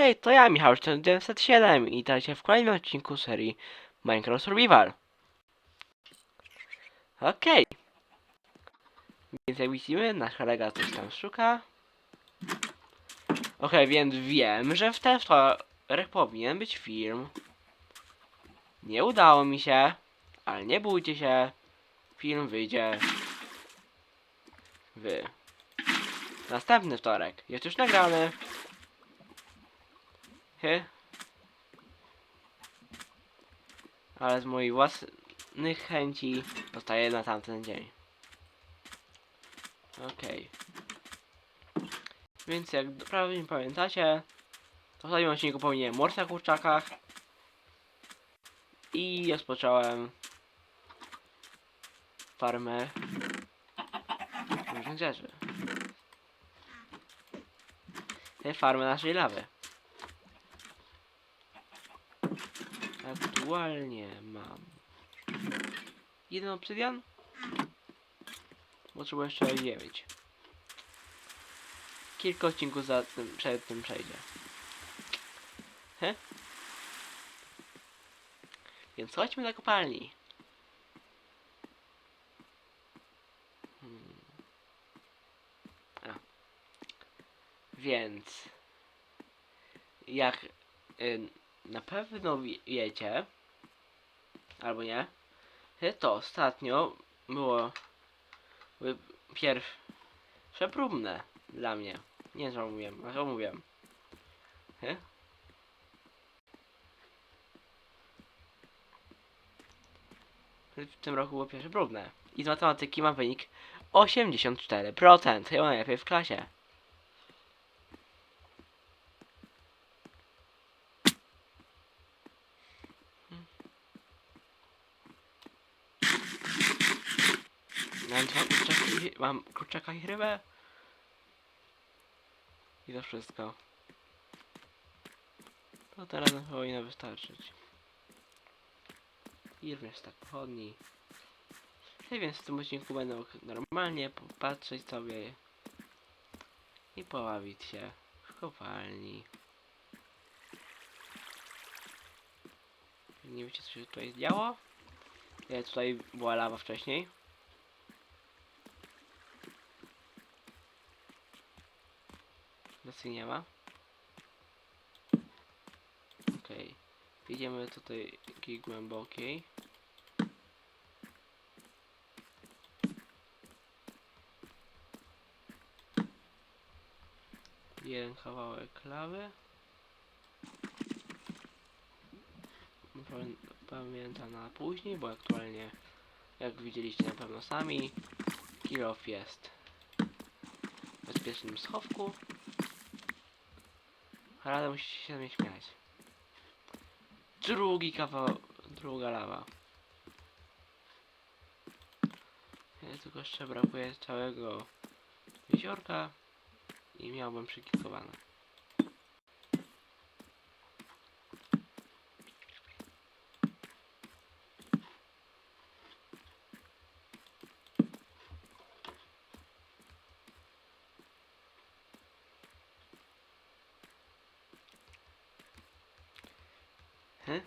Hej, to ja, Michał 907 i witajcie w kolejnym odcinku serii Minecraft Survival. Okej. Więc jak widzimy, nasz kolega coś tam szuka. Okej, więc wiem, że w ten wtorek powinien być film. Nie udało mi się, ale nie bójcie się. Film wyjdzie w następny wtorek. Jest już nagrany. Hy. Ale z moich własnych chęci zostaje na tamten dzień. Okej. Więc jak prawnie pamiętacie, w ostatnim odcinku powinienem mors na kurczakach. I rozpocząłem farmę różnych rzeczy. Te farmy naszej lawy. Aktualnie mam jeden obsydian. Potrzebuję jeszcze 9. Kilka odcinków za tym, przed tym przejdzie. He? Więc chodźmy do kopalni. Hmm. Więc jak y, na pewno wie- wiecie, albo nie, to ostatnio było pierwsze próbne dla mnie. Nie co a co? W tym roku było pierwsze próbne. I z matematyki mam wynik 84%. Chyba najlepiej w klasie. Mam dwa kurczaki, mam kurczaka i rybę. I to wszystko. To teraz powinno wystarczyć. I również tak pochodni. Ja więc w tym odcinku będę mógł normalnie popatrzeć sobie i poławić się w kopalni. Nie wiecie co się tutaj działo? Ja tutaj była lawa wcześniej. Nic nie ma. Okej. Idziemy tutaj takiej głębokiej. Jeden kawałek lawy. Pamię- Pamiętam na później, bo aktualnie, jak widzieliście na pewno sami, kilof jest w bezpiecznym schowku. Ale musicie się mnie śmiać. Drugi kawał, druga lawa. Ja tylko jeszcze brakuje całego jeziorka i miałbym przykikowane. He?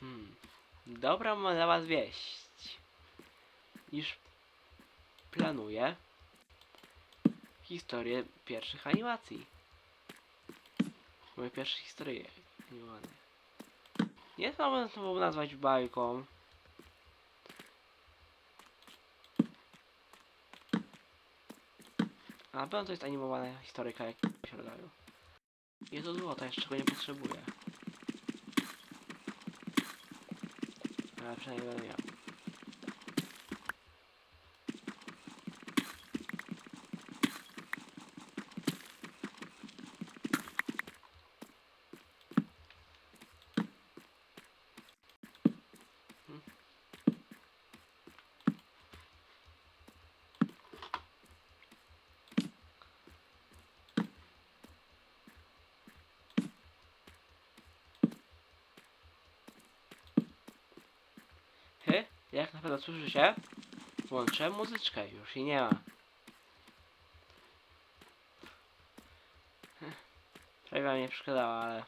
Hmm. Dobra, mam dla was wieść. Iż planuję historię pierwszych animacji. Moje pierwsze historie animowane. Nie znam to nazwać bajką. A pewno to jest animowana historyka jakiegoś rodzaju. Jest to złota, jeszcze go nie potrzebuję. Ale przynajmniej będę miał. Jak na pewno słyszycie, włączę muzyczkę, już jej nie ma. Ech, Prawie wam nie przeszkadzała, ale...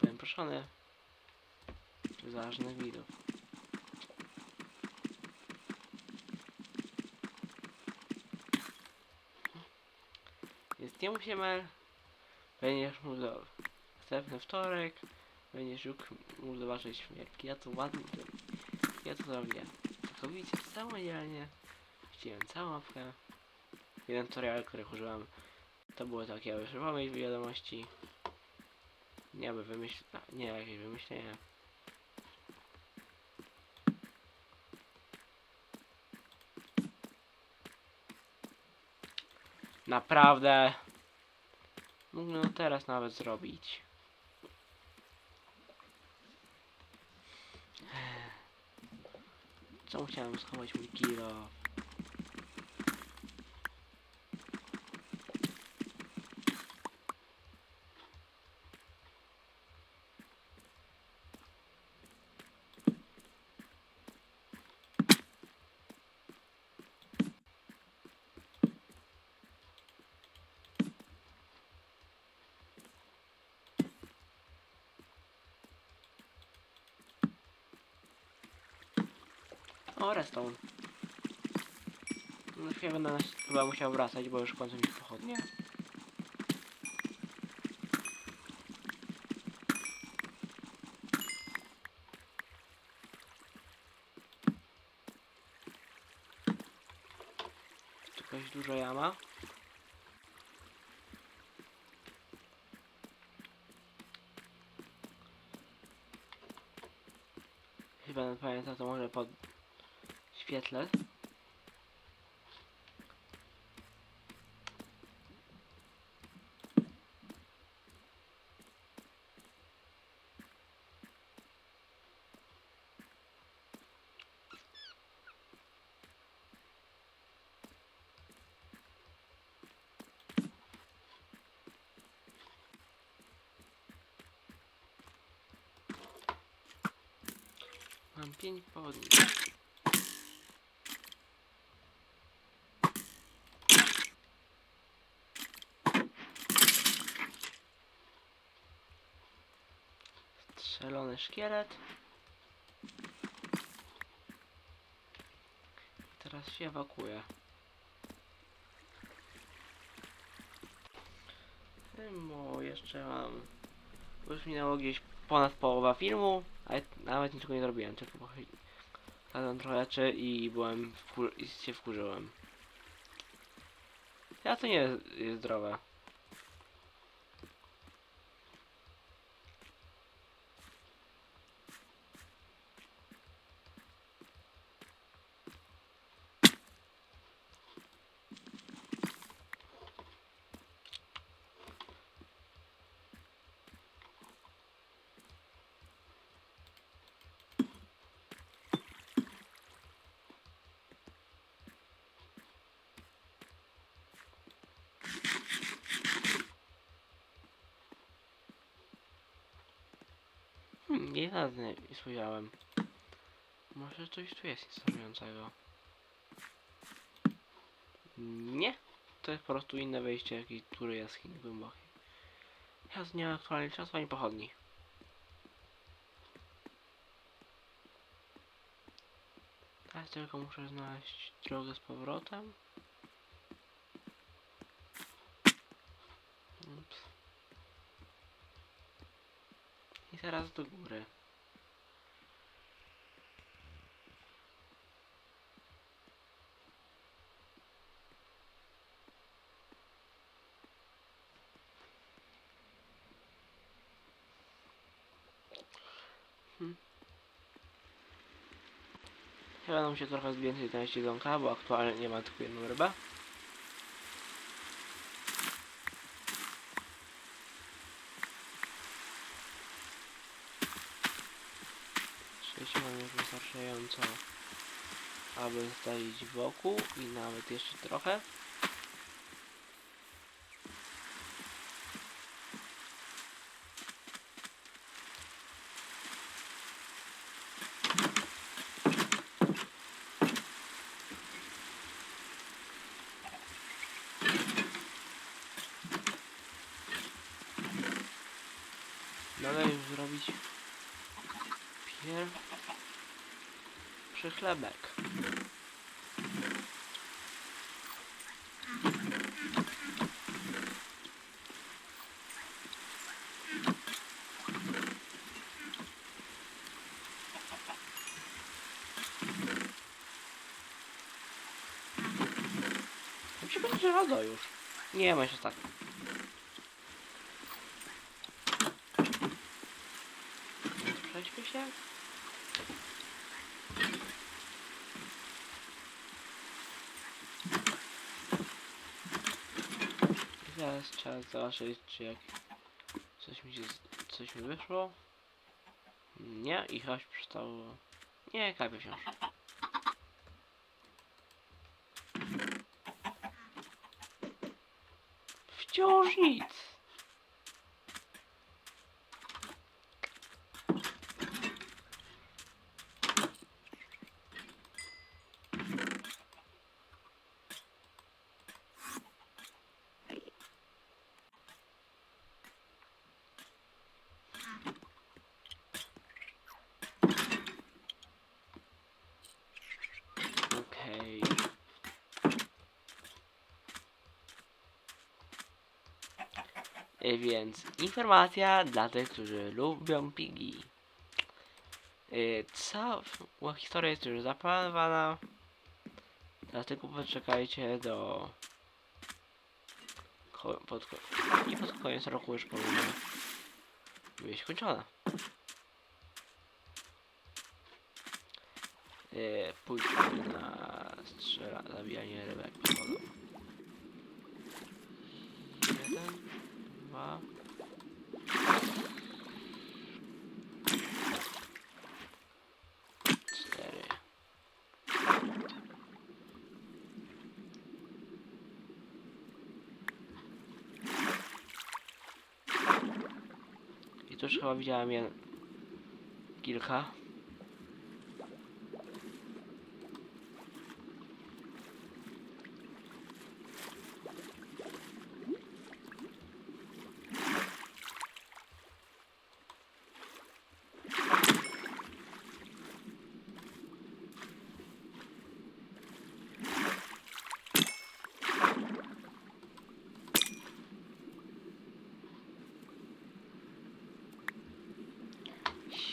Byłem proszony przez ważnych widzów. Więc nie musimy. Będziesz do następny wtorek. Będziesz mógł, mógł zobaczyć jak ja to ładnie ja to zrobię. Całkowicie samodzielnie. Wciąłem całą mapkę. Jeden tutorial, których użyłem to było takie, aby przypomnieć wiadomości. Nie aby wymyśl... nie jakieś wymyślenie. Naprawdę. Mógłbym to teraz nawet zrobić. 早上稍微重一点。O, redstone. Na chwilę będę chyba musiał wracać, bo już kończą mi pochodnie. Tu jakaś duża jama. Chyba pamiętam, to może pod świetle. Mam pięć powodni. Strzelony szkielet. Teraz się ewakuuje. Bo jeszcze mam... Już minęło gdzieś ponad połowa filmu, a ja nawet niczego nie zrobiłem, tylko pokazałem trochę rzeczy i byłem wkur... i się wkurzyłem. Ja to nie jest zdrowe. Nie raz nie nie spojrzałem. Może coś tu jest interesującego. Nie. To jest po prostu inne wejście jakiejś tury jaskini głębokiej. Ja z nie aktualnie czasu ani pochodni. Teraz tylko muszę znaleźć drogę z powrotem. Ups. Teraz do góry. Hmm. Chyba nam się trochę więcej znaleźć jedzonka, bo aktualnie nie ma tylko jedną rybę. Jeśli mam już wystarczająco, aby stalić wokół i nawet jeszcze trochę. Dalej już zrobić pierw pierwszy chlebek. Ci będzie rado już. Nie ma się tak. Przejdźmy się. Teraz trzeba zobaczyć, czy jak coś mi się, coś mi wyszło. Nie, i chyba się przestało. Nie, kapie wciąż. Wciąż nic. Okej. Y, Więc informacja dla tych, którzy lubią pigi. Y, Cała historia jest już zaplanowana. Dlatego poczekajcie do. Pod, I pod koniec roku już powinna być skończona. Y, Pójdźmy na strzela, zabijanie rybek. wodą. Jeden, Cztery. I tu już chyba widziałem je kilka.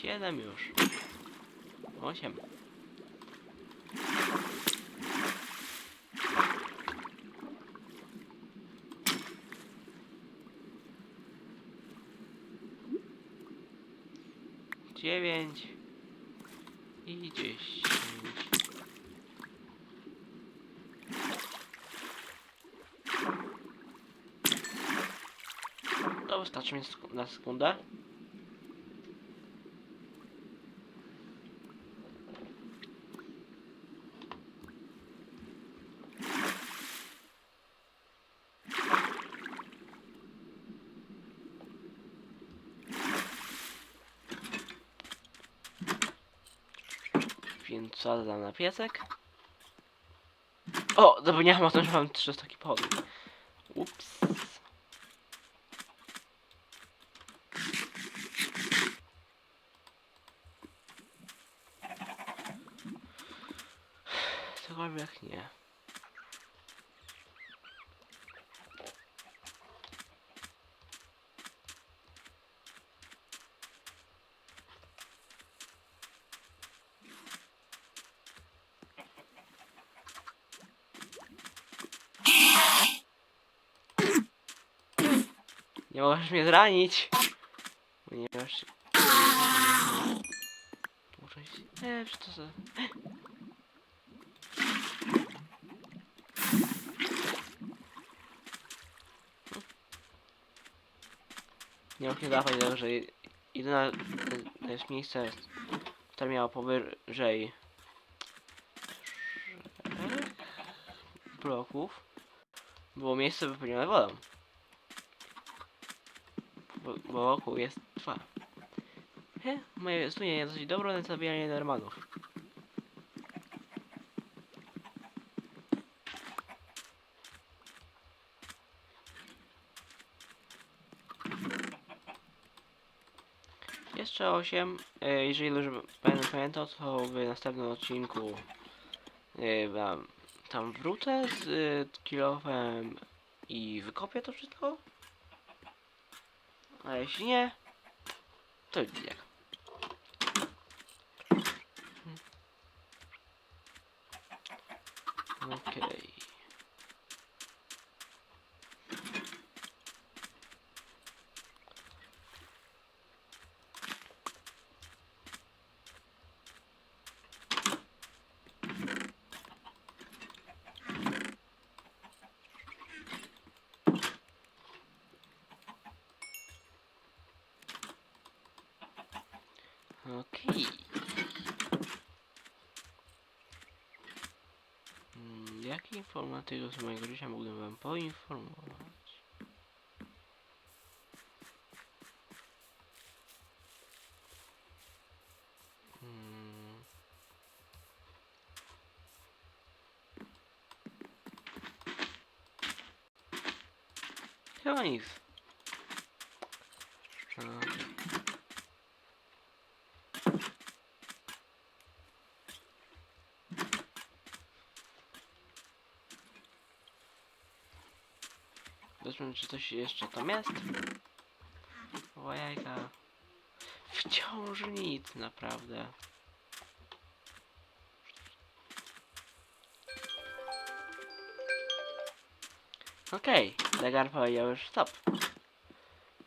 Siedem już. Osiem. Dziewięć. I dziesięć. To wystarczy mi na sekundę. Więc co dam na piesek? O, zapomniałem o tym, że mam 300 taki podłóg. Ups. Cokolwiek nie. Nie możesz mnie zranić. Ponieważ... Muszę się... Eee, co to za... Nie nie dawać tego, że jedyne to jest miejsce, które miało powyżej bloków było miejsce wypełnione wodą. Bo, wokół jest dwa. He, moje stunie jest dosyć dobre na zabijanie Normanów. Jest jeszcze 8. E, jeżeli dobrze będę pamiętał, to w następnym odcinku e, tam wrócę z e, kilofem i wykopię to wszystko. A jeśli nie, to widzę. Jaki informacja do mojego życia um pouco poinformować? Hmm. Chyba então nic. É czy coś jeszcze tam jest. O jajka. Wciąż nic, naprawdę. Okej, zegar powiedział już stop.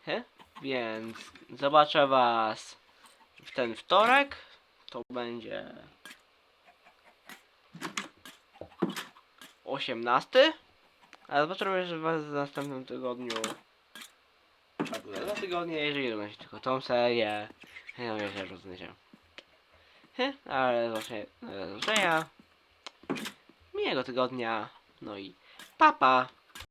He? Więc zobaczę was w ten wtorek. To będzie 18. A zobaczymy was w następnym tygodniu. Za dwa tygodnie, jeżeli się tylko tą serię. No wiecie, rozumiecie. He, ale właśnie do zobaczenia. Miłego tygodnia. No i papa.